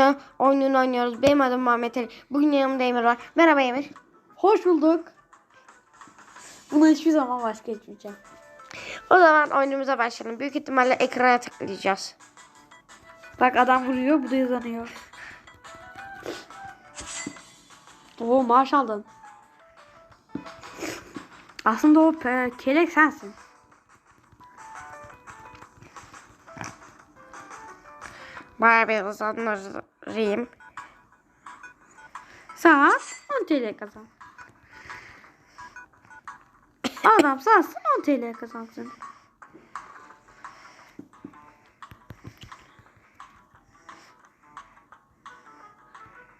Ne oyununu oynuyoruz. Benim adım Muhammed Ali. Bugün yanımda Emir var. Merhaba Emir. Hoş bulduk. Bunu hiçbir zaman vazgeçmeyeceğim. O zaman oyunumuza başlayalım. Büyük ihtimalle ekrana tıklayacağız. Bak adam vuruyor, bu da yazanıyor. Oo maaş aldın. Aslında o kelek sensin. Bayağı bir hızlandırayım. Saat 10 TL kazan. Adam satsın 10 TL kazansın.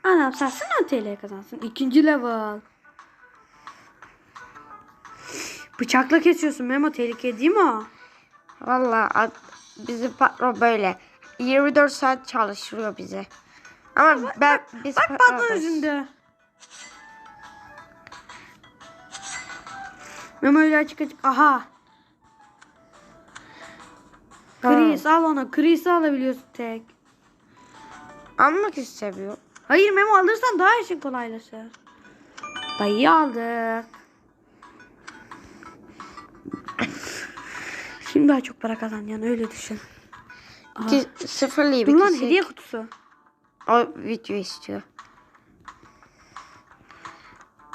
Adam satsın 10 TL kazansın. İkinci level. Bıçakla kesiyorsun Memo tehlike değil mi o? Valla bizim patron böyle. 24 saat çalıştırıyor bizi. Ama ben biz Bak patron yüzünde. Memo öyle açık açık. Aha. Chris al onu. Chris'i alabiliyorsun tek. Almak istemiyor. Hayır Memo alırsan daha işin kolaylaşır. Dayı aldık. Şimdi daha çok para kazanacaksın öyle düşün. İki, sıfırlayayım. Dur lan hediye kutusu. O video istiyor.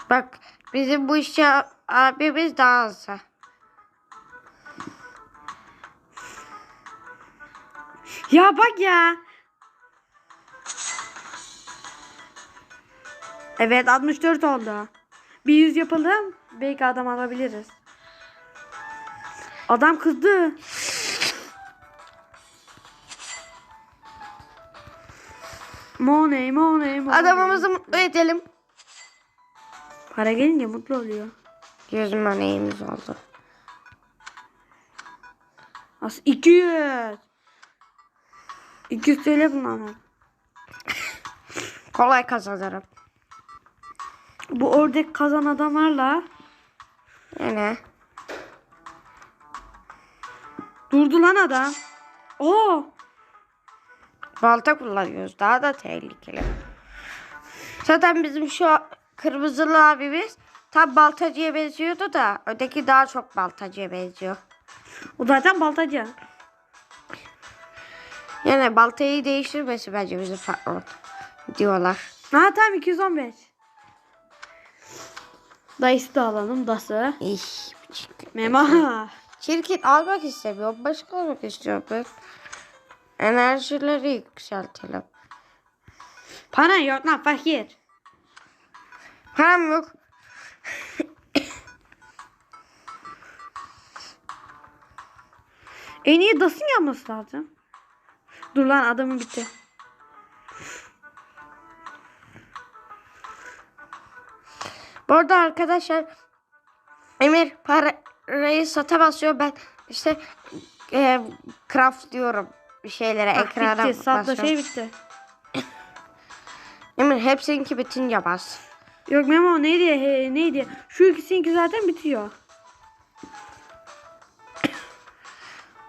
Bak bizim bu işçi abimiz daha azsa. Ya bak ya. Evet 64 oldu. Bir yüz yapalım. Belki adam alabiliriz. Adam kızdı. Money money money. Adamımızı mutlu edelim. Para gelince mutlu oluyor. Yüzüme neyimiz oldu. As 200. 200 TL kullanmak. Kolay kazanırım. Bu ördek kazan adamlarla Yani durdu lan adam. Oo. Balta kullanıyoruz. Daha da tehlikeli. Zaten bizim şu kırmızılı abimiz tam baltacıya benziyordu da öteki daha çok baltacıya benziyor. O zaten baltacı. Yani baltayı değiştirmesi bence bizim patron diyorlar. Ha tamam 215. Dayısı da alalım dası. İş. Mema. Çirkin almak istemiyorum. Başka almak istiyorum ben. Enerjileri yükseltelim. Para yok lan fakir. Param yok. En iyi dasın yapması lazım. Dur lan adamın bitti. Bu arada arkadaşlar Emir parayı sata basıyor. Ben işte e, craft diyorum bir şeylere Ah, ekrana bitti. Basıyorum. şey bitti. Emir hepsininki bitince bas. Yok Memo neydi? He, neydi? Şu ikisininki zaten bitiyor.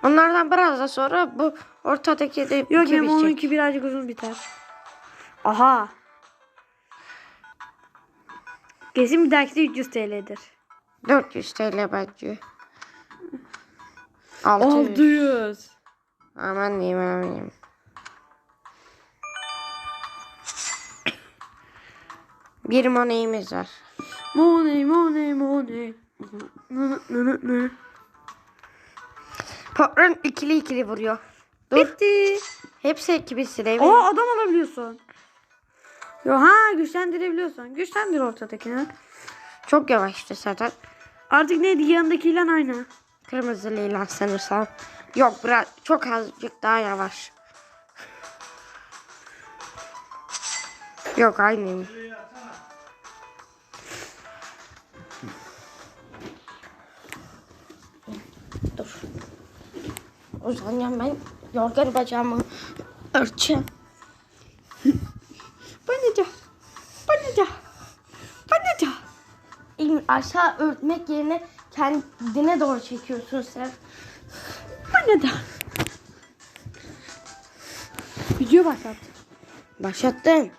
Onlardan biraz da sonra bu ortadaki de Yok Memo onunki birazcık uzun biter. Aha. Kesin bir dahaki de 300 TL'dir. 400 TL bence. 600. 600. Aman diyeyim aman diyeyim. Bir moneyimiz var. Money money money. Patron ikili ikili vuruyor. Dur. Bitti. Hepsi ikimizsin emin. Aa adam alabiliyorsun. Yo ha güçlendirebiliyorsun. Güçlendir ortadakini. Çok yavaştı zaten. Artık neydi yanındakiyle aynı. Kırmızı lila sanırsam. Yok biraz çok azıcık daha yavaş. Yok aynıyım. Dur. Uzanacağım ben. Yorgan bacağımı örteceğim. Bana da. Bana da. Bana da. İn- Aşağı örtmek yerine kendine doğru çekiyorsun sen. Da. Video başlat. Başlattım.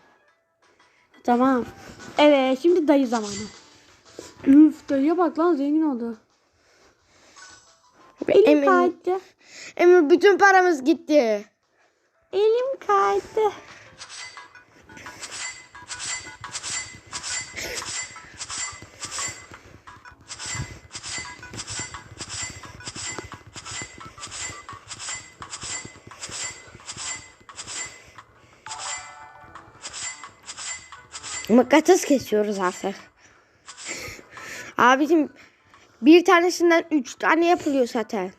Tamam. Evet şimdi dayı zamanı. Üf dayıya bak lan zengin oldu. Elim kaydı. Emin bütün paramız gitti. Elim kaydı. Mıknatıs kesiyoruz artık. Abicim bir tanesinden üç tane yapılıyor zaten.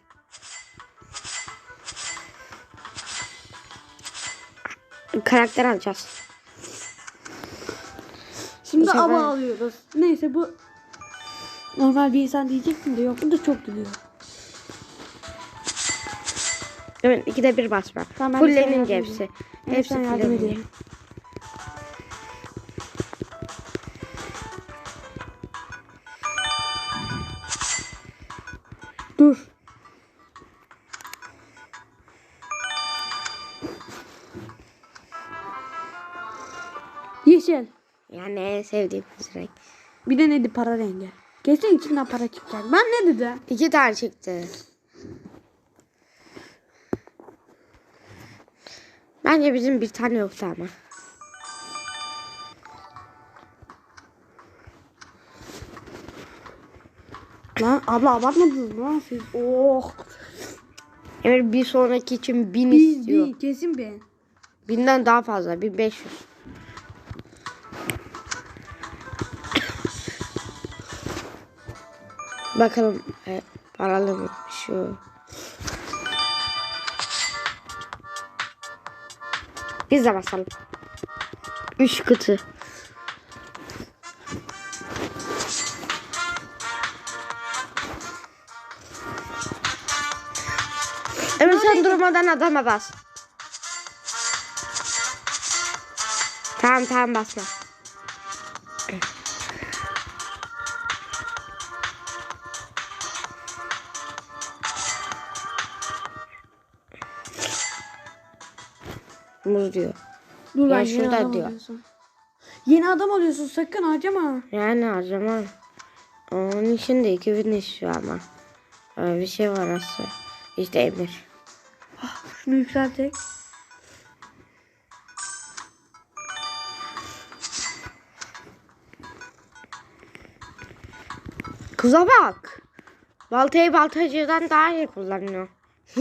Karakter alacağız. Şimdi sefer- ava alıyoruz. Neyse bu normal bir insan diyecektim de yok bu da çok gülüyor. Evet ikide bir basma. Tamam, yardım hepsi. Hepsi sana Yani en sevdiğim renk. Bir de neydi para rengi. Kesin içinden para çıkacak. Ben ne dedim? İki tane çıktı. Bence bizim bir tane yoktu ama. Lan abla abartmadınız mı lan siz? Oh. Emir bir sonraki için bin Bin, istiyor. bin, kesin bin. Binden daha fazla. 1500. Bakalım e, paralı mı şu. Biz de basalım. Üç kutu. Emir sen durmadan adama bas. Tamam tamam basma. Muz diyor. Dur lan Ya yeni şurada adam diyor. oluyorsun. Yeni adam oluyorsun sakın harcama. Yani harcamam. Onun için de 2000 istiyor ama. Öyle bir şey var aslında. İşte Emir. Şunu yükseltek. Kıza bak. Baltayı baltacıdan daha iyi kullanıyor.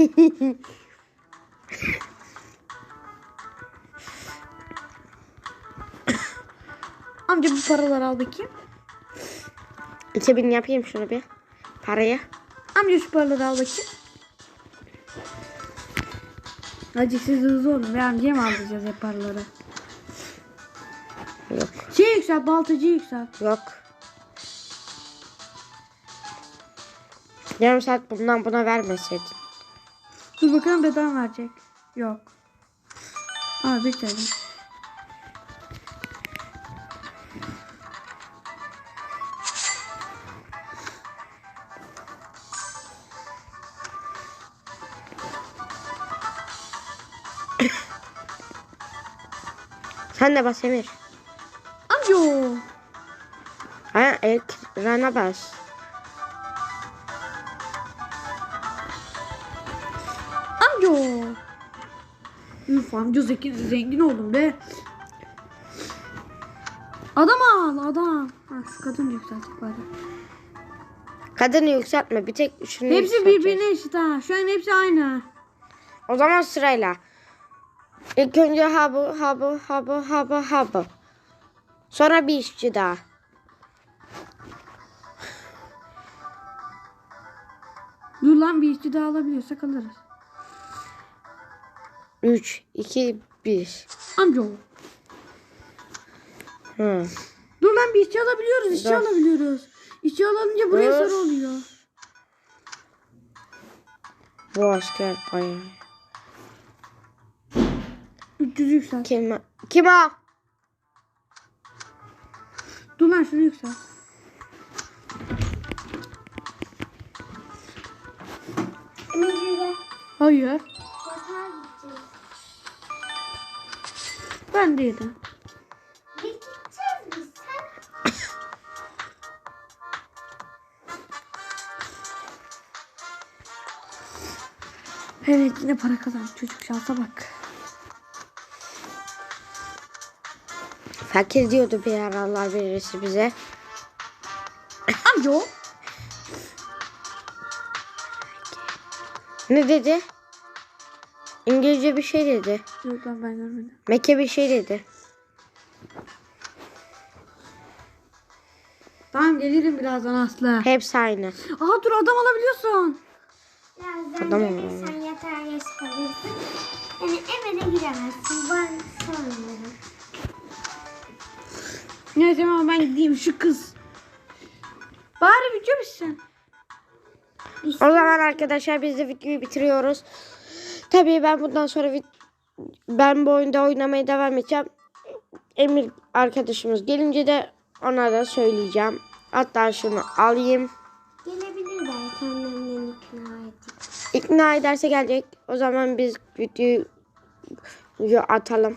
Bu paraları al bakayım. 2000 yapayım şunu bir. Parayı. Amca şu paraları al bakayım. Hacı siz hızlı olun. Ve amcaya mı alacağız hep paraları? Yok. Şey yükselt, baltacıyı yükselt. Yok. Yarım saat bundan buna vermeseydin. Dur bakalım beden verecek. Yok. Aa bir tane. Sen de bas Emir. Amca. Ha, ekrana bas. Amca. Üf amca zeki, zengin oldum be. Adam al adam. Ha, şu kadın yükseltecek bari. Kadını yükseltme. Bir tek şunu Hepsi yükselteceğiz. birbirine eşit ha. Şu an hepsi aynı. O zaman sırayla. İlk önce ha bu, ha bu, ha bu, ha bu, ha bu. Sonra bir işçi daha. Dur lan bir işçi daha alabiliyorsak alırız. 3, 2, 1. Amca. Hı. Dur lan bir işçi alabiliyoruz. işçi Dur. alabiliyoruz. İşçi alınca buraya Dur. sarı oluyor. Bu asker bayağı. 300 yükselt. Kim, kim o? Dur lan şunu yükselt. Hayır. Ben de yedim. Evet yine para kazan. Çocuk şansa bak. Fakir diyordu bir ara Allah birisi bize. Amca o. Ne dedi? İngilizce bir şey dedi. Yok lan ben görmedim. Mekke bir şey dedi. Tamam gelirim birazdan Aslı. Hepsi aynı. Aha dur adam alabiliyorsun. birazdan Tamam. gelirsen yatağa geç kalırsın. Yani eve de giremezsin. Ben sanmıyorum. Neyse ama ben gideyim şu kız. Bari video bitsin. O zaman arkadaşlar biz de videoyu bitiriyoruz. Tabii ben bundan sonra ben bu oyunda oynamaya devam edeceğim. Emir arkadaşımız gelince de ona da söyleyeceğim. Hatta şunu alayım. Gelebilir belki annemden ikna edeyim. İkna ederse gelecek. O zaman biz videoyu atalım.